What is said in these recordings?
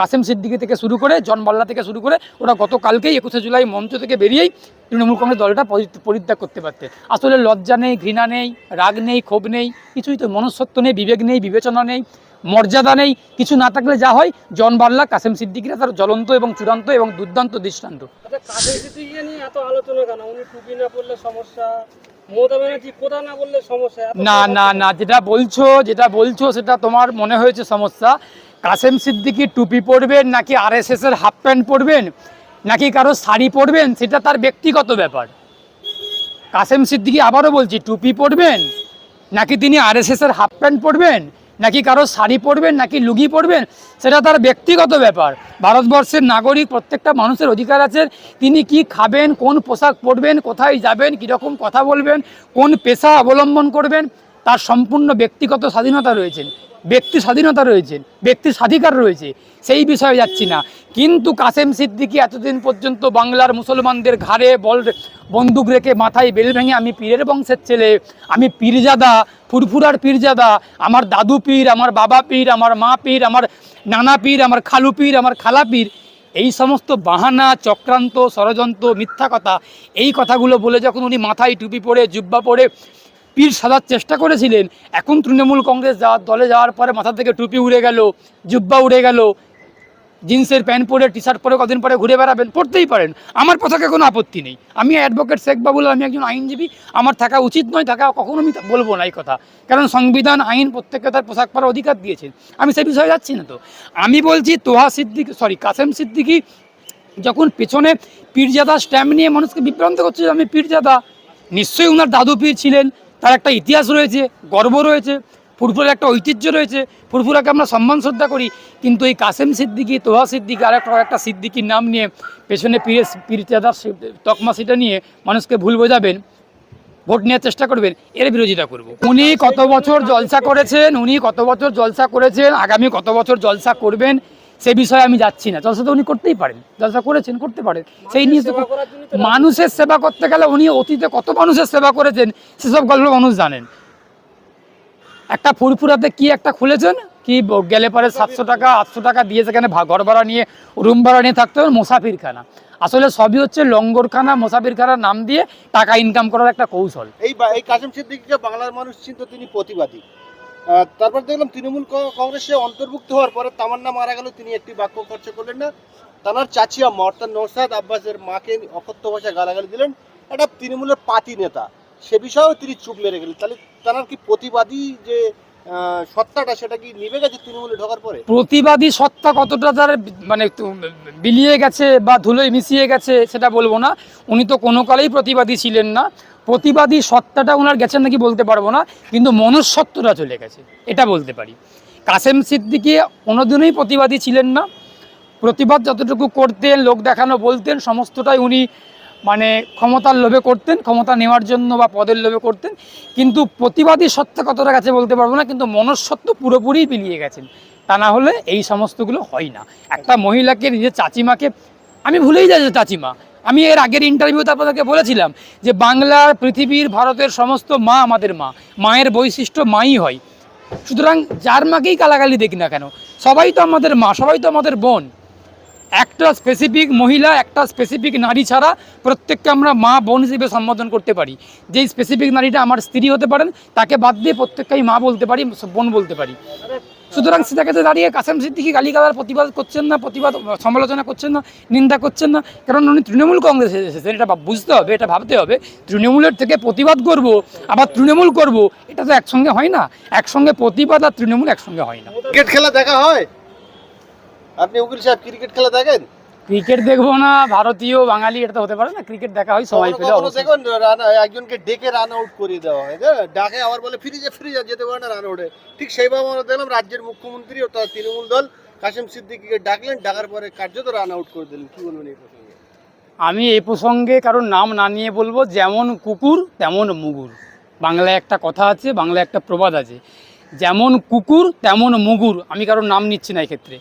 কাসেম সিদ্দিকি থেকে শুরু করে জন বাল্লা থেকে শুরু করে ওরা গতকালকেই একুশে জুলাই মঞ্চ থেকে বেরিয়েই তৃণমূল কংগ্রেস দলটা পরি- পরিত্যাগ করতে পারতে। আসলে লজ্জা নেই ঘৃণা নেই রাগ নেই ক্ষোভ নেই কিছুই তো মনস্তত্ব নেই বিবেক নেই বিবেচনা নেই মর্যাদা নেই কিছু না থাকলে যা হয় জন বাল্লা কাসেম সিদ্দিকিরা তার জ্বলন্ত এবং চূড়ান্ত এবং দুর্দান্ত দৃষ্টান্ত। আচ্ছা না না? না যেটা বলছো যেটা বলছো সেটা তোমার মনে হয়েছে সমস্যা। কাসেম সিদ্দিকি টুপি পরবেন, নাকি আরএসএস এর হাফ প্যান্ট পরবেন, নাকি কারও শাড়ি পরবেন, সেটা তার ব্যক্তিগত ব্যাপার। কাসেম সিদ্দিকি আবারও বলছি, টুপি পরবেন, নাকি তিনি আরএসএস এর হাফ প্যান্ট পরবেন, নাকি কারও শাড়ি পরবেন, নাকি লুঙ্গি পরবেন, সেটা তার ব্যক্তিগত ব্যাপার। ভারতবর্ষের নাগরিক, প্রত্যেকটা মানুষের অধিকার আছে, তিনি কি খাবেন, কোন পোশাক পরবেন, কোথায় যাবেন, কীরকম কথা বলবেন, কোন পেশা অবলম্বন করবেন তার সম্পূর্ণ ব্যক্তিগত স্বাধীনতা রয়েছেন ব্যক্তি স্বাধীনতা রয়েছে ব্যক্তি স্বাধিকার রয়েছে, সেই বিষয়ে যাচ্ছি না। কিন্তু কাসেম সিদ্দিকি এতদিন পর্যন্ত বাংলার মুসলমানদের ঘাড়ে বল বন্দুক রেখে মাথায় বেল ভেঙে আমি পীরের বংশের ছেলে, আমি পীরজাদা, ফুরফুরার পীরজাদা, আমার দাদু পীর, আমার বাবা পীর, আমার মা পীর, আমার নানা পীর, আমার খালু পীর, আমার খালা পীর, এই সমস্ত বাহানা, চক্রান্ত, ষড়যন্ত্র, মিথ্যা কথা, এই কথাগুলো বলে যখন উনি মাথায় টুপি পরে, জুব্বা পরে পীর সাজার চেষ্টা করেছিলেন। এখন তৃণমূল কংগ্রেস যাওয়ার দলে যাওয়ার পরে মাথা থেকে টুপি উড়ে গেল, জুব্বা উড়ে গেল। জিন্সের প্যান্ট পরে টি শার্ট পরে কদিন পরে ঘুরে বেড়াবেন, পড়তেই পারেন। আমার পতাকে কোনো আপত্তি নেই। আমি অ্যাডভোকেট শেখ বাবুল, আমি একজন আইনজীবী। আমার থাকা উচিত নয়, থাকা কখনো আমি বলব না এই কথা। কারণ সংবিধান, আইন প্রত্যেককে তার পোশাক পরার অধিকার দিয়েছেন। আমি সে বিষয়ে যাচ্ছি না তো। আমি বলছি, তোহা সিদ্দিকি সরি কাসেম সিদ্দিকি যখন পেছনে পীরজাদা স্ট্যাম্প নিয়ে মানুষকে বিভ্রান্ত করছে আমি পীরজাদা, নিশ্চয়ই ওনার দাদু পীর ছিলেন। তার একটা ইতিহাস রয়েছে, গর্ব রয়েছে, ফুরফুরের একটা ঐতিহ্য রয়েছে, ফুরফুরাকে আমরা সম্মান, শ্রদ্ধা করি। কিন্তু এই কাসেম সিদ্দিকি, তোহা সিদ্দিকি আর একটা একটা সিদ্দিকির নাম নিয়ে পেছনে পীরের পীরজাদার সে- তকমা সেটা নিয়ে মানুষকে ভুল বোঝাবেন, ভোট নেওয়ার চেষ্টা করবেন, এর বিরোধিতা করব। উনি কত বছর জলসা করেছেন, উনি কত বছর জলসা করেছেন, আগামী কত বছর জলসা করবেন সে বিষয়ে আমি যাচ্ছি না। জলসা তো উনি করতেই পারেন। জলসা করেছেন করতে পারেন। সেই নিয়ে তো- মানুষের সেবা করতে গেলে উনি অতীতে কত মানুষের সেবা করেছেন সেসব গল্প মানুষ জানেন। একটা ফুরফুরাতে কি একটা খুলেছেন? কি গেলে পরে সাতশো টাকা আটশো টাকা দিয়ে সেখানে ঘর ভাড়া নিয়ে রুম ভাড়া নিয়ে থাকতে হবে মোসাফিরখানা। আসলে সবই হচ্ছে লঙ্গরখানা মোসাফিরখানার নাম দিয়ে টাকা ইনকাম করার একটা কৌশল। এই বা- এই বাংলার মানুষ চিন্ত তিনি প্রতিবাদী। তারপর দেখলাম তৃণমূল কংগ্রেসে অন্তর্ভুক্ত হওয়ার পরে তামান্না মারা গেল, তিনি একটি বাক্য খরচ করলেন না। তার চাচি আম্মা অর্থাৎ নৌসাদ আব্বাসের মাকে অকথ্য ভাষায় গালাগালি দিলেন। একটা তৃণমূলের পাতি নেতা, সে বিষয়েও তিনি চুপ মেরে গেলেন। তাহলে তার কি প্রতিবাদী যে সত্তাটা, সেটা কি নিভে গেছে তৃণমূলে ঢোকার পরে? প্রতিবাদী সত্তা কতটা তার মানে বিলিয়ে গেছে বা ধুলোয় মিশিয়ে গেছে, সেটা বলব না। উনি তো কোনো কালেই প্রতিবাদী ছিলেন না। প্রতিবাদী সত্তাটা ওনার গেছেন নাকি বলতে পারব না, কিন্তু মনুষ্যত্বটা চলে গেছে, এটা বলতে পারি। কাসেম সিদ্দিকি কোনোদিনই প্রতিবাদী ছিলেন না, প্রতিবাদ যতটুকু করতেন, লোক দেখানো বলতেন, সমস্তটাই উনি মানে ক্ষমতার লোভে করতেন, ক্ষমতা নেওয়ার জন্য বা পদের লোভে করতেন, কিন্তু প্রতিবাদী সত্তা কতটা গেছে বলতে পারব না, কিন্তু মনস্সত্ব পুরোপুরি বিলিয়ে গেছেন, তা না হলে এই সমস্তগুলো হয় না। একটা মহিলাকে, নিজের চাচিমাকে, আমি ভুলেই যাই যে চাচিমা আমি এর আগের ইন্টারভিউতে আপনাদেরকে বলেছিলাম যে বাংলার পৃথিবীর, ভারতের সমস্ত মা আমাদের মা। মায়ের বৈশিষ্ট্য মাই হয়। সুতরাং যার মাকেই কালাকালি দেখি না কেন, সবাই তো আমাদের মা, সবাই তো আমাদের বোন। একটা স্পেসিফিক মহিলা, একটা স্পেসিফিক নারী ছাড়া প্রত্যেককে আমরা মা, বোন হিসেবে সম্বোধন করতে পারি। যেই স্পেসিফিক নারীটা আমার স্ত্রী হতে পারেন, তাকে বাদ দিয়ে প্রত্যেককেই মা বলতে পারি, বোন বলতে পারি। সুতরাং সেটাকে দাঁড়িয়ে কাসেম সিদ্দিকি গালিগালার প্রতিবাদ করছেন না, প্রতিবাদ সমালোচনা করছেন না, নিন্দা করছেন না। কারণ উনি তৃণমূল কংগ্রেসে এসেছেন, এটা বুঝতে হবে, এটা ভাবতে হবে। তৃণমূলের থেকে প্রতিবাদ করব, আবার তৃণমূল করব, এটা তো একসঙ্গে হয় না। একসঙ্গে প্রতিবাদ আর তৃণমূল একসঙ্গে হয় না। ক্রিকেট খেলা দেখা হয়? আপনি উকিল সাহেব, ক্রিকেট খেলা দেখেন? ক্রিকেট দেখব না ভারতীয় বাঙালি এটা তো হতে পারে না ক্রিকেট দেখা হয় সময় কখনো পেলে দেখুন একজনকে ডেকে রান আউট করিয়ে দেওয়া হয় হ্যাঁ? ডাকে আবার বলে ফিরে যা ফিরে যা যেতে পারে না রান আউটে ঠিক সেইভাবে আমরা দেখলাম রাজ্যের মুখ্যমন্ত্রী ও তার তৃণমূল দল কাশিম সিদ্দিকিকে ডাকলেন ডাকার পরে কার্যত রান আউট করে দিলেন। কি বলবেন এই প্রসঙ্গে? আমি এই প্রসঙ্গে কারোর নাম না নিয়ে বলব যেমন কুকুর তেমন মুগুর। বাংলায় একটা কথা আছে বাংলায় একটা প্রবাদ আছে। যেমন কুকুর তেমন মুগুর। আমি কারোর নাম নিচ্ছি না এক্ষেত্রে।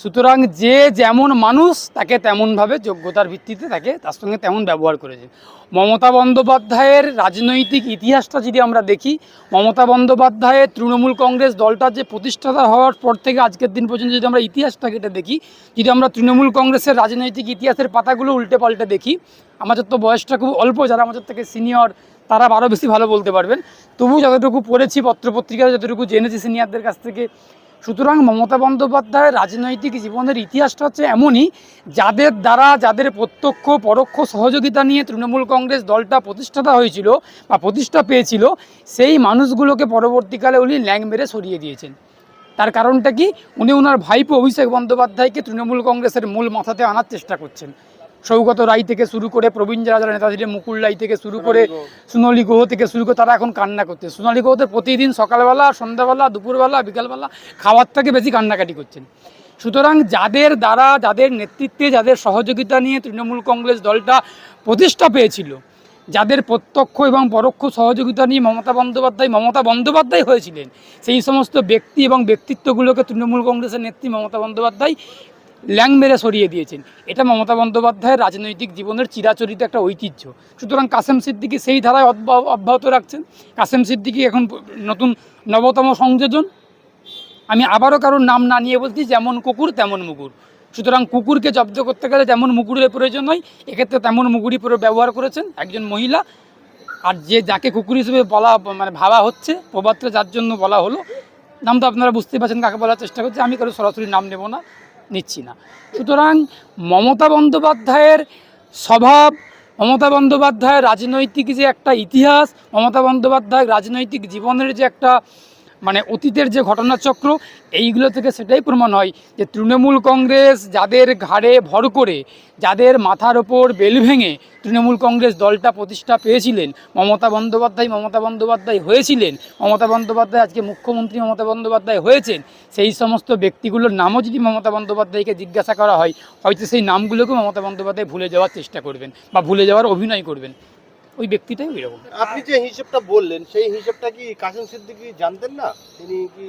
সুতরাং যে যেমন মানুষ তাকে তেমনভাবে যোগ্যতার ভিত্তিতে তাকে তার সঙ্গে তেমন ব্যবহার করেছে মমতা বন্দ্যোপাধ্যায়ের রাজনৈতিক ইতিহাসটা যদি আমরা দেখি, মমতা বন্দ্যোপাধ্যায়ের তৃণমূল কংগ্রেস দলটার যে প্রতিষ্ঠাতা হওয়ার পর থেকে আজকের দিন পর্যন্ত যদি আমরা ইতিহাসটা কেটে দেখি, যদি আমরা তৃণমূল কংগ্রেসের রাজনৈতিক ইতিহাসের পাতাগুলো উল্টে পাল্টে দেখি, আমাদের তো বয়সটা খুব অল্প, যারা আমাদের থেকে সিনিয়র, তারা আরও বেশি ভালো বলতে পারবেন। তবু যতটুকু পড়েছি পত্রপত্রিকায় যতটুকু জেনেছি, সিনিয়রদের কাছ থেকে সুতরাং মমতা বন্দ্যোপাধ্যায়ের রাজনৈতিক জীবনের ইতিহাসটা হচ্ছে এমনই, যাদের দ্বারা যাদের প্রত্যক্ষ, পরোক্ষ সহযোগিতা নিয়ে তৃণমূল কংগ্রেস দলটা প্রতিষ্ঠাতা হয়েছিল বা প্রতিষ্ঠা পেয়েছিল, সেই মানুষগুলোকে পরবর্তীকালে উনি ল্যাং মেরে সরিয়ে দিয়েছেন। তার কারণটা কি? উনি ওনার ভাইপো অভিষেক বন্দ্যোপাধ্যায়কে তৃণমূল কংগ্রেসের মূল মাথাতে আনার চেষ্টা করছেন। সৌগত রায় থেকে শুরু করে প্রবীণ যারা যারা নেতা ছিলেন মুকুল রায় থেকে শুরু করে সোনালী গুহ থেকে শুরু করে তারা এখন কান্না করছে। সোনালী গুহতে প্রতিদিন সকালবেলা সন্ধ্যাবেলা দুপুরবেলা বিকালবেলা খাওয়ার থেকে বেশি কান্নাকাটি করছেন। সুতরাং যাদের দ্বারা যাদের নেতৃত্বে যাদের সহযোগিতা নিয়ে তৃণমূল কংগ্রেস দলটা প্রতিষ্ঠা পেয়েছিল যাদের প্রত্যক্ষ এবং পরোক্ষ সহযোগিতা নিয়ে মমতা বন্দ্যোপাধ্যায় মমতা বন্দ্যোপাধ্যায় হয়েছিলেন সেই সমস্ত ব্যক্তি এবং ব্যক্তিত্বগুলোকে তৃণমূল কংগ্রেসের নেত্রী মমতা বন্দ্যোপাধ্যায় ল্যাং মেরে সরিয়ে দিয়েছেন। এটা মমতা বন্দ্যোপাধ্যায়ের রাজনৈতিক জীবনের চিরাচরিত একটা ঐতিহ্য। সুতরাং কাসেম সিদ্দিকি সেই ধারায় অব্যা- অব্যাহত রাখছেন। কাসেম সিদ্দিকি এখন নতুন নবতম সংযোজন। আমি আবারও কারোর নাম না নিয়ে বলছি, যেমন কুকুর, তেমন মুগুর। সুতরাং কুকুরকে জব্দ করতে গেলে যেমন মুগুরের প্রয়োজন হয়, এক্ষেত্রে তেমন মুগুরই পুরো, ব্যবহার করেছেন একজন মহিলা। আর যে যাকে কুকুর হিসেবে বলা মানে ভাবা হচ্ছে প্রবাদটা যার জন্য বলা হলো, নাম তো আপনারা বুঝতে পারছেন, কাকে বলার চেষ্টা করছি, আমি কারও সরাসরি নাম নেব না। নিচ্ছি না। সুতরাং মমতা বন্দ্যোপাধ্যায়ের স্বভাব, মমতা বন্দ্যোপাধ্যায়ের রাজনৈতিক যে একটা ইতিহাস, মমতা বন্দ্যোপাধ্যায়ের রাজনৈতিক জীবনের যে একটা মানে অতীতের যে ঘটনাচক্র, এইগুলো থেকে সেটাই প্রমাণ হয় যে তৃণমূল কংগ্রেস যাদের ঘাড়ে ভর করে, যাদের মাথার ওপর বেল ভেঙে তৃণমূল কংগ্রেস দলটা প্রতিষ্ঠা পেয়েছিলেন, মমতা বন্দ্যোপাধ্যায় মমতা বন্দ্যোপাধ্যায় হয়েছিলেন, মমতা বন্দ্যোপাধ্যায় আজকে মুখ্যমন্ত্রী মমতা বন্দ্যোপাধ্যায় হয়েছেন, সেই সমস্ত ব্যক্তিগুলোর নামও যদি মমতা বন্দ্যোপাধ্যায়কে জিজ্ঞাসা করা হয়, হয়তো সেই নামগুলোকে মমতা বন্দ্যোপাধ্যায় ভুলে যাওয়ার চেষ্টা করবেন বা ভুলে যাওয়ার অভিনয় করবেন। ওই ব্যক্তিটাই ওই রকম। আপনি যে হিসেবটা বললেন সেই হিসেবটা কি কাসেম সিদ্দিকি জানতেন না? তিনি কি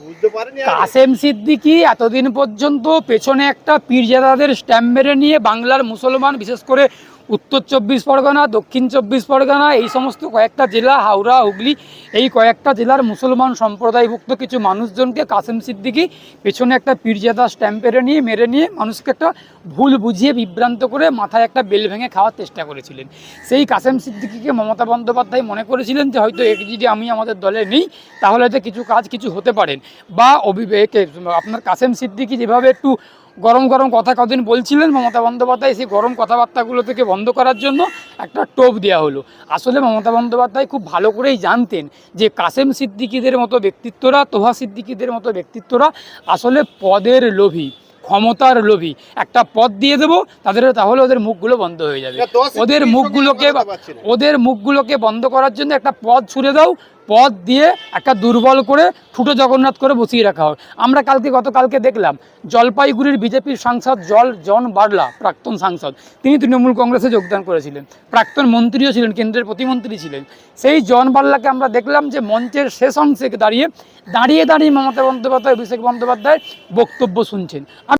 বুঝতে পারেনি কাসেম সিদ্দিকি এতদিন পর্যন্ত পেছনে একটা পীরজাদাদের স্ট্যাম্প মেরে নিয়ে বাংলার মুসলমান বিশেষ করে উত্তর চব্বিশ পরগনা, দক্ষিণ চব্বিশ পরগনা, এই সমস্ত কয়েকটা জেলা, হাওড়া, হুগলি, এই কয়েকটা জেলার মুসলমান সম্প্রদায়ভুক্ত কিছু মানুষজনকে কাসেম সিদ্দিকি পেছনে একটা পীরজাদা স্ট্যাম্প মেরে নিয়ে মেরে নিয়ে মানুষকে একটা ভুল বুঝিয়ে বিভ্রান্ত করে মাথায় একটা বেল ভেঙে খাওয়ার চেষ্টা করেছিলেন। সেই কাসেম সিদ্দিকিকে মমতা বন্দ্যোপাধ্যায় মনে করেছিলেন যে, হয়তো একে যদি আমি আমাদের দলে নেই, তাহলে হয়তো কিছু কাজ কিছু হতে পারেন বা অভিবেকে আপনার কাসেম সিদ্দিকি যেভাবে একটু গরম গরম কথা কদিন বলছিলেন মমতা বন্দ্যোপাধ্যায় সেই গরম কথাবার্তাগুলো থেকে বন্ধ করার জন্য একটা টোপ দেওয়া হলো। আসলে মমতা বন্দ্যোপাধ্যায় খুব ভালো করেই জানতেন যে কাসেম সিদ্দিকিদের মতো ব্যক্তিত্বরা তোহা সিদ্দিকিদের মতো ব্যক্তিত্বরা আসলে পদের লোভী ক্ষমতার লোভী। একটা পদ দিয়ে দেবো তাদের তাহলে ওদের মুখগুলো বন্ধ হয়ে যাবে। ওদের মুখগুলোকে। ওদের মুখগুলোকে বন্ধ করার জন্য একটা পদ ছুড়ে দাও পদ দিয়ে একটা দুর্বল করে ঠুটো জগন্নাথ করে বসিয়ে রাখা হয়। আমরা কালকে গতকালকে দেখলাম, জলপাইগুড়ির বিজেপির সাংসদ জল, জন বার্লা, প্রাক্তন সাংসদ, তিনি তৃণমূল কংগ্রেসে যোগদান করেছিলেন। প্রাক্তন মন্ত্রীও ছিলেন, কেন্দ্রের প্রতিমন্ত্রী ছিলেন। সেই জন বার্লাকে আমরা দেখলাম যে মঞ্চের শেষ অংশে দাঁড়িয়ে দাঁড়িয়ে দাঁড়িয়ে মমতা বন্দ্যোপাধ্যায়, অভিষেক বন্দ্যোপাধ্যায় বক্তব্য শুনছেন।